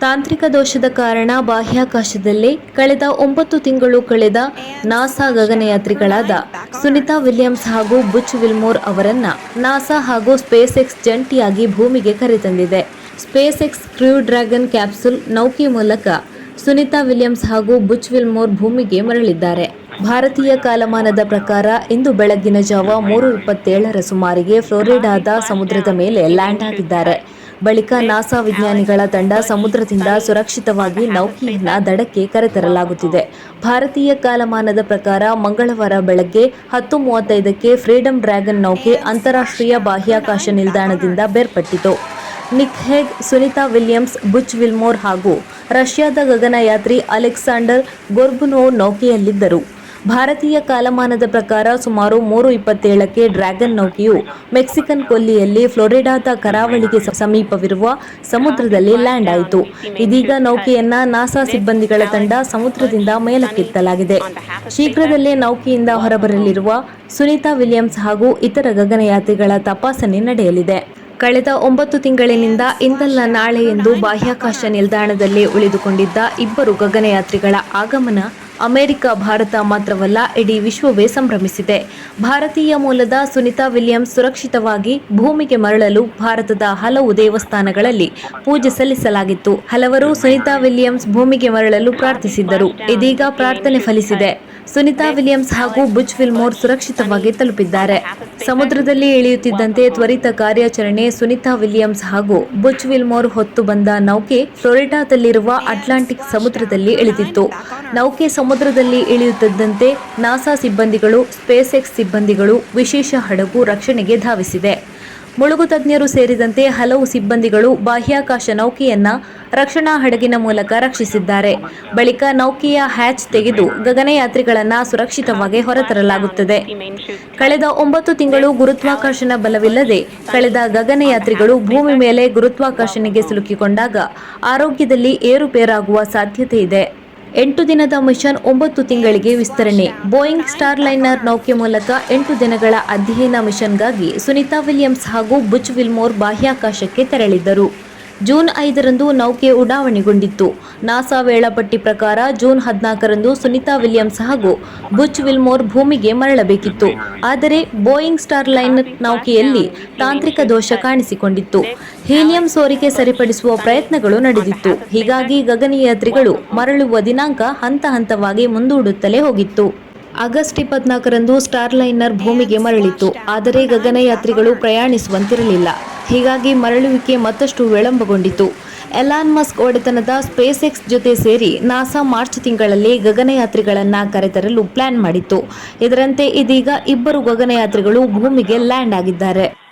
ತಾಂತ್ರಿಕ ದೋಷದ ಕಾರಣ ಬಾಹ್ಯಾಕಾಶದಲ್ಲಿ ಕಳೆದ ಒಂಬತ್ತು ತಿಂಗಳು ಕಳೆದ ನಾಸಾ ಗಗನಯಾತ್ರಿಗಳಾದ ಸುನಿತಾ ವಿಲಿಯಮ್ಸ್ ಹಾಗೂ ಬುಚ್ ವಿಲ್ಮೋರ್ ಅವರನ್ನ ನಾಸಾ ಹಾಗೂ ಸ್ಪೇಸ್ ಎಕ್ಸ್ ಜಂಟಿಯಾಗಿ ಭೂಮಿಗೆ ಕರೆತಂದಿದೆ. SpaceX crew dragon capsule ನೌಕೆ ಮೂಲಕ ಸುನಿತಾ ವಿಲಿಯಮ್ಸ್ ಹಾಗೂ ಬುಚ್ ವಿಲ್ಮೋರ್ ಭೂಮಿಗೆ ಮರಳಿದ್ದಾರೆ. ಭಾರತೀಯ ಕಾಲಮಾನದ ಪ್ರಕಾರ ಇಂದು ಬೆಳಗ್ಗಿನ ಜಾವ ಮೂರು ಇಪ್ಪತ್ತೇಳರ ಸುಮಾರಿಗೆ ಫ್ಲೋರಿಡಾದ ಸಮುದ್ರದ ಮೇಲೆ ಲ್ಯಾಂಡ್ ಆಗಿದ್ದಾರೆ. ಬಳಿಕ ನಾಸಾ ವಿಜ್ಞಾನಿಗಳ ತಂಡ ಸಮುದ್ರದಿಂದ ಸುರಕ್ಷಿತವಾಗಿ ನೌಕೆಯನ್ನ ದಡಕ್ಕೆ ಕರೆತರಲಾಗುತ್ತಿದೆ. ಭಾರತೀಯ ಕಾಲಮಾನದ ಪ್ರಕಾರ ಮಂಗಳವಾರ ಬೆಳಗ್ಗೆ ಹತ್ತು ಮೂವತ್ತೈದಕ್ಕೆ ಫ್ರೀಡಂ ಡ್ರ್ಯಾಗನ್ ನೌಕೆ ಅಂತಾರಾಷ್ಟ್ರೀಯ ಬಾಹ್ಯಾಕಾಶ ನಿಲ್ದಾಣದಿಂದ ಬೇರ್ಪಟ್ಟಿತು. Nick Hague, Sunita Williams, Butch Wilmore ಹಾಗೂ ರಷ್ಯಾದ ಗಗನಯಾತ್ರಿ ಅಲೆಕ್ಸಾಂಡರ್ ಗೊರ್ಬುನೋ ನೌಕೆಯಲ್ಲಿದ್ದರು. ಭಾರತೀಯ ಕಾಲಮಾನದ ಪ್ರಕಾರ ಸುಮಾರು ಮೂರು ಇಪ್ಪತ್ತೇಳಕ್ಕೆ ಡ್ರ್ಯಾಗನ್ ನೌಕೆಯು ಮೆಕ್ಸಿಕನ್ ಕೊಲ್ಲಿಯಲ್ಲಿ ಫ್ಲೋರಿಡಾದ ಕರಾವಳಿಗೆ ಸಮೀಪವಿರುವ ಸಮುದ್ರದಲ್ಲಿ ಲ್ಯಾಂಡ್ ಆಯಿತು. ಇದೀಗ ನೌಕೆಯನ್ನ ನಾಸಾ ಸಿಬ್ಬಂದಿಗಳ ತಂಡ ಸಮುದ್ರದಿಂದ ಮೇಲಕ್ಕೆತ್ತಲಾಗಿದೆ. ಶೀಘ್ರದಲ್ಲೇ ನೌಕೆಯಿಂದ ಹೊರಬರಲಿರುವ ಸುನೀತಾ ವಿಲಿಯಮ್ಸ್ ಹಾಗೂ ಇತರ ಗಗನಯಾತ್ರಿಗಳ ತಪಾಸಣೆ ನಡೆಯಲಿದೆ. ಕಳೆದ ಒಂಬತ್ತು ತಿಂಗಳಿನಿಂದ ಇಂದಲ್ಲ ನಾಳೆ ಎಂದು ಬಾಹ್ಯಾಕಾಶ ನಿಲ್ದಾಣದಲ್ಲಿ ಉಳಿದುಕೊಂಡಿದ್ದ ಇಬ್ಬರು ಗಗನಯಾತ್ರಿಗಳ ಆಗಮನ ಅಮೆರಿಕ, ಭಾರತ ಮಾತ್ರವಲ್ಲ, ಇಡೀ ವಿಶ್ವವೇ ಸಂಭ್ರಮಿಸಿದೆ. ಭಾರತೀಯ ಮೂಲದ ಸುನಿತಾ ವಿಲಿಯಮ್ಸ್ ಸುರಕ್ಷಿತವಾಗಿ ಭೂಮಿಗೆ ಮರಳಲು ಭಾರತದ ಹಲವು ದೇವಸ್ಥಾನಗಳಲ್ಲಿ ಪೂಜೆ ಸಲ್ಲಿಸಲಾಗಿತ್ತು. ಹಲವರು ಸುನಿತಾ ವಿಲಿಯಮ್ಸ್ ಭೂಮಿಗೆ ಮರಳಲು ಪ್ರಾರ್ಥಿಸಿದ್ದರು. ಇದೀಗ ಪ್ರಾರ್ಥನೆ ಫಲಿಸಿದೆ. ಸುನಿತಾ ವಿಲಿಯಮ್ಸ್ ಹಾಗೂ ಬುಚ್ ವಿಲ್ಮೋರ್ ಸುರಕ್ಷಿತವಾಗಿ ತಲುಪಿದ್ದಾರೆ. ಸಮುದ್ರದಲ್ಲಿ ಇಳಿಯುತ್ತಿದ್ದಂತೆ ತ್ವರಿತ ಕಾರ್ಯಾಚರಣೆ ಸುನಿತಾ ವಿಲಿಯಮ್ಸ್ ಹಾಗೂ ಬುಚ್ ವಿಲ್ಮೋರ್ ಹೊತ್ತು ಬಂದ ನೌಕೆ ಫ್ಲೋರಿಡಾದಲ್ಲಿರುವ ಅಟ್ಲಾಂಟಿಕ್ ಸಮುದ್ರದಲ್ಲಿ ಇಳಿದಿತ್ತು. ನೌಕೆ ಸಮುದ್ರದಲ್ಲಿ ಇಳಿಯುತ್ತಿದ್ದಂತೆ ನಾಸಾ ಸಿಬ್ಬಂದಿಗಳು ಸ್ಪೇಸ್ ಎಕ್ಸ್ ಸಿಬ್ಬಂದಿಗಳು ವಿಶೇಷ ಹಡಗು ರಕ್ಷಣೆಗೆ ಧಾವಿಸಿದೆ ಮುಳುಗು ತಜ್ಞರು ಸೇರಿದಂತೆ ಹಲವು ಸಿಬ್ಬಂದಿಗಳು ಬಾಹ್ಯಾಕಾಶ ನೌಕೆಯನ್ನ ರಕ್ಷಣಾ ಹಡಗಿನ ಮೂಲಕ ರಕ್ಷಿಸಿದ್ದಾರೆ. ಬಳಿಕ ನೌಕೆಯ ಹ್ಯಾಚ್ ತೆಗೆದು ಗಗನಯಾತ್ರಿಗಳನ್ನ ಸುರಕ್ಷಿತವಾಗಿ ಹೊರತರಲಾಗುತ್ತದೆ. ಕಳೆದ ಒಂಬತ್ತು ತಿಂಗಳು ಗುರುತ್ವಾಕರ್ಷಣ ಬಲವಿಲ್ಲದೆ ಕಳೆದ ಗಗನಯಾತ್ರಿಗಳು ಭೂಮಿ ಮೇಲೆ ಗುರುತ್ವಾಕರ್ಷಣೆಗೆ ಸಿಲುಕಿಕೊಂಡಾಗ ಆರೋಗ್ಯದಲ್ಲಿ ಏರುಪೇರಾಗುವ ಸಾಧ್ಯತೆ ಇದೆ. ಎಂಟು ದಿನದ ಮಿಷನ್ ಒಂಬತ್ತು ತಿಂಗಳಿಗೆ ವಿಸ್ತರಣೆ. ಬೋಯಿಂಗ್ ಸ್ಟಾರ್ ಲೈನರ್ ನೌಕೆ ಮೂಲಕ ಎಂಟು ದಿನಗಳ ಅಧ್ಯಯನ ಮಿಷನ್ಗಾಗಿ ಸುನಿತಾ ವಿಲಿಯಮ್ಸ್ ಹಾಗೂ ಬುಚ್ ವಿಲ್ಮೋರ್ ಬಾಹ್ಯಾಕಾಶಕ್ಕೆ ತೆರಳಿದ್ದರು. ಜೂನ್ ಐದರಂದು ನೌಕೆ ಉಡಾವಣೆಗೊಂಡಿತ್ತು. ನಾಸಾ ವೇಳಾಪಟ್ಟಿ ಪ್ರಕಾರ ಜೂನ್ ಹದಿನಾಲ್ಕರಂದು ಸುನಿತಾ ವಿಲಿಯಮ್ಸ್ ಹಾಗೂ ಬುಚ್ ವಿಲ್ಮೋರ್ ಭೂಮಿಗೆ ಮರಳಬೇಕಿತ್ತು. ಆದರೆ ಬೋಯಿಂಗ್ ಸ್ಟಾರ್ ಲೈನ್ ನೌಕೆಯಲ್ಲಿ ತಾಂತ್ರಿಕ ದೋಷ ಕಾಣಿಸಿಕೊಂಡಿತ್ತು. ಹೀಲಿಯಂ ಸೋರಿಕೆ ಸರಿಪಡಿಸುವ ಪ್ರಯತ್ನಗಳು ನಡೆದಿತ್ತು. ಹೀಗಾಗಿ ಗಗನಯಾತ್ರಿಗಳು ಮರಳುವ ದಿನಾಂಕ ಹಂತ ಹಂತವಾಗಿ ಮುಂದೂಡುತ್ತಲೇ ಹೋಗಿತ್ತು. ಆಗಸ್ಟ್ ಇಪ್ಪತ್ನಾಲ್ಕರಂದು ಸ್ಟಾರ್ಲೈನರ್ ಭೂಮಿಗೆ ಮರಳಿತು ಆದರೆ ಗಗನಯಾತ್ರಿಗಳು ಪ್ರಯಾಣಿಸುವಂತಿರಲಿಲ್ಲ. ಹೀಗಾಗಿ ಮರಳುವಿಕೆ ಮತ್ತಷ್ಟು ವಿಳಂಬಗೊಂಡಿತು. ಎಲಾನ್ ಮಸ್ಕ್ ಒಡೆತನದ ಸ್ಪೇಸ್ ಎಕ್ಸ್ ಜೊತೆ ಸೇರಿ ನಾಸಾ ಮಾರ್ಚ್ ತಿಂಗಳಲ್ಲಿ ಗಗನಯಾತ್ರಿಗಳನ್ನು ಕರೆತರಲು ಪ್ಲಾನ್ ಮಾಡಿತ್ತು. ಇದರಂತೆ ಇದೀಗ ಇಬ್ಬರು ಗಗನಯಾತ್ರಿಗಳು ಭೂಮಿಗೆ ಲ್ಯಾಂಡ್ ಆಗಿದ್ದಾರೆ.